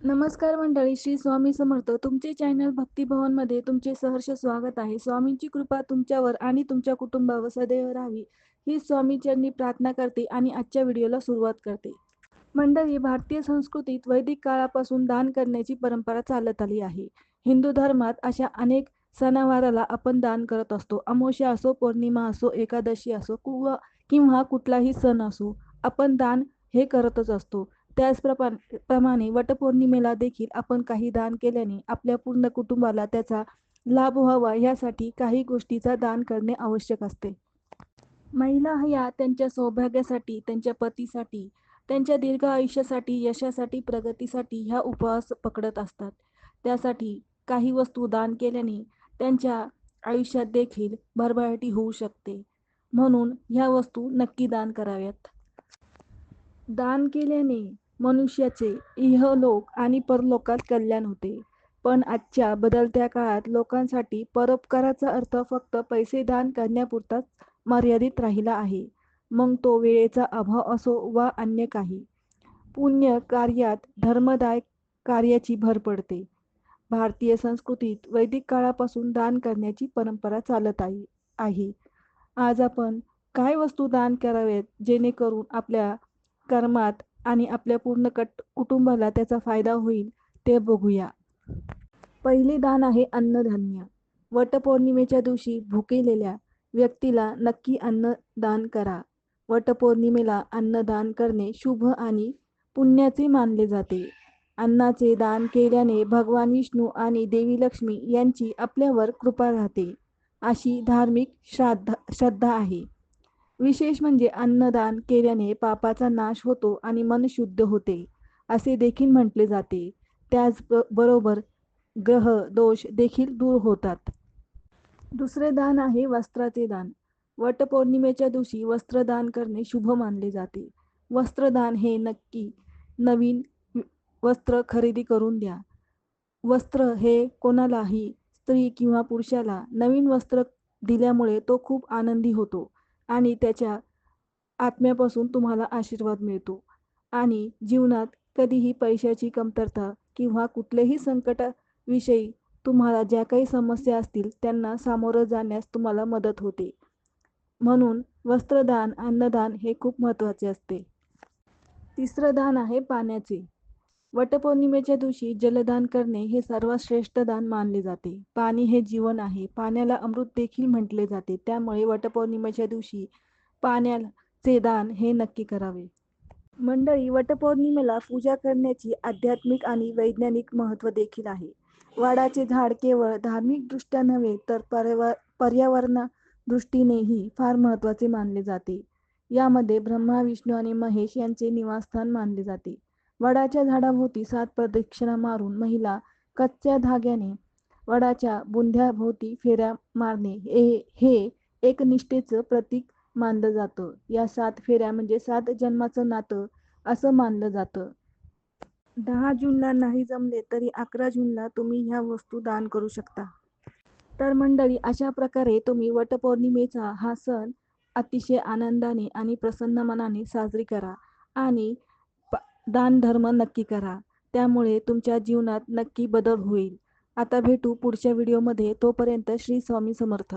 नमस्कार मंडळी श्री स्वामी समर्थ. तुमचे चॅनल भक्तिभवनमध्ये तुमचे सहर्ष स्वागत आहे. स्वामींची कृपा तुमच्यावर आणि तुमच्या कुटुंबावर सदैव राहावी. ही स्वामीचरणी प्रार्थना करते आणि आजच्या व्हिडिओला सुरुवात करते. मंडळी भारतीय संस्कृतीत वैदिक काळापासून दान करण्याची परंपरा चालत आली आहे. हिंदू धर्मात अशा अनेक सणावाराला आपण दान करत असतो. अमावस्या असो पौर्णिमा असो एकादशी असो किंवा किंवा कुठलाही सण असो आपण दान हे करतच असतो. त्याचप्रमाणे प्रमाणे वटपौर्णिमेला देखील आपण काही दान केल्याने आपल्या पूर्ण कुटुंबाला त्याचा लाभ व्हावा यासाठी काही गोष्टीचा दान करणे आवश्यक असते. महिला ह्या त्यांच्या सौभाग्यासाठी त्यांच्या पतीसाठी त्यांच्या दीर्घ आयुष्यासाठी यशासाठी प्रगतीसाठी ह्या उपवास पकडत असतात. त्यासाठी काही वस्तू दान केल्याने त्यांच्या आयुष्यात देखील भरभराटी होऊ शकते. म्हणून ह्या वस्तू नक्की दान कराव्यात. दान केल्याने मनुष्याचे इहलोक आणि परलोकात कल्याण होते. पण आजच्या बदलत्या काळात लोकांसाठी परोपकाराचा अर्थ फक्त पैसे दान करण्यापुरताच मर्यादित राहिला आहे. मग तो वेळेचा अभाव असो वा अन्य काही. पुण्य कार्यात धर्मदाय कार्याची भर पडते. भारतीय संस्कृतीत वैदिक काळापासून दान करण्याची परंपरा चालत आहे आहे. आज आपण काय वस्तू दान कराव्यात जेणेकरून आपल्या कर्मात आणि आपल्या पूर्ण कट कुटुंबाला त्याचा फायदा होईल ते बघूया. पहिले दान आहे अन्नधान्य. वटपौर्णिमेच्या दिवशी भुकेलेल्या व्यक्तीला नक्की अन्नदान करा. वटपौर्णिमेला अन्नदान करणे शुभ आणि पुण्याचे मानले जाते. अन्नाचे दान केल्याने भगवान विष्णू आणि देवी लक्ष्मी यांची आपल्यावर कृपा राहते. अशी धार्मिक श्राद्ध श्रद्धा आहे. विशेष म्हणजे अन्नदान केल्याने पापाचा नाश होतो आणि मन शुद्ध होते असे देखील म्हटले जाते. त्याच बरोबर ग्रह दोष देखील दूर होतात. दुसरे दान आहे वस्त्राचे दान. वटपौर्णिमेच्या दिवशी वस्त्रदान करणे शुभ मानले जाते. वस्त्रदान हे नक्की नवीन वस्त्र खरेदी करून द्या. वस्त्र हे कोणालाही स्त्री किंवा पुरुषाला नवीन वस्त्र दिल्यामुळे तो खूप आनंदी होतो. आणि त्याच्या आत्म्यापासून तुम्हाला आशीर्वाद मिळतो. आणि जीवनात कधीही पैशाची कमतरता किंवा कुठल्याही संकटाविषयी तुम्हाला ज्या काही समस्या असतील त्यांना सामोरं जाण्यास तुम्हाला मदत होते. म्हणून वस्त्रदान अन्नदान हे खूप महत्त्वाचे असते. तिसरं दान आहे पाण्याचे. वटपौर्णिमेच्या दिवशी जलदान करणे हे सर्वात श्रेष्ठ दान मानले जाते. पाणी हे जीवन आहे. पाण्याला अमृत देखील म्हटले जाते. त्यामुळे वटपौर्णिमेच्या दिवशी पाण्याचे दान हे नक्की करावे. मंडळी वटपौर्णिमेला पूजा करण्याची आध्यात्मिक आणि वैज्ञानिक महत्त्व देखील आहे. वाडाचे झाड केवळ धार्मिकदृष्ट्या नव्हे तर पर्यावर पर्यावरण दृष्टीनेही फार महत्त्वाचे मानले जाते. यामध्ये ब्रह्मा विष्णू आणि महेश यांचे निवासस्थान मानले जाते. वडाच्या झाडाभोवती सात प्रदक्षिणा मारून महिला कच्च्या धाग्याने वडाच्या बुंध्याभोवती फेऱ्या मारणे हे हे एक निष्ठेचं प्रतीक मानलं जातं. या सात फेऱ्या म्हणजे सात जन्माचं नातं असं मानलं जातं. दहा जूनला नाही जमले तरी अकरा जूनला तुम्ही ह्या वस्तू दान करू शकता. तर मंडळी अशा प्रकारे तुम्ही वटपौर्णिमेचा हा सण अतिशय आनंदाने आणि प्रसन्न मनाने साजरी करा आणि दानधर्म नक्की करा. त्यामुळे तुमच्या जीवनात नक्की बदल होईल. आता भेटू पुढच्या व्हिडिओमध्ये तोपर्यंत श्री स्वामी समर्थ.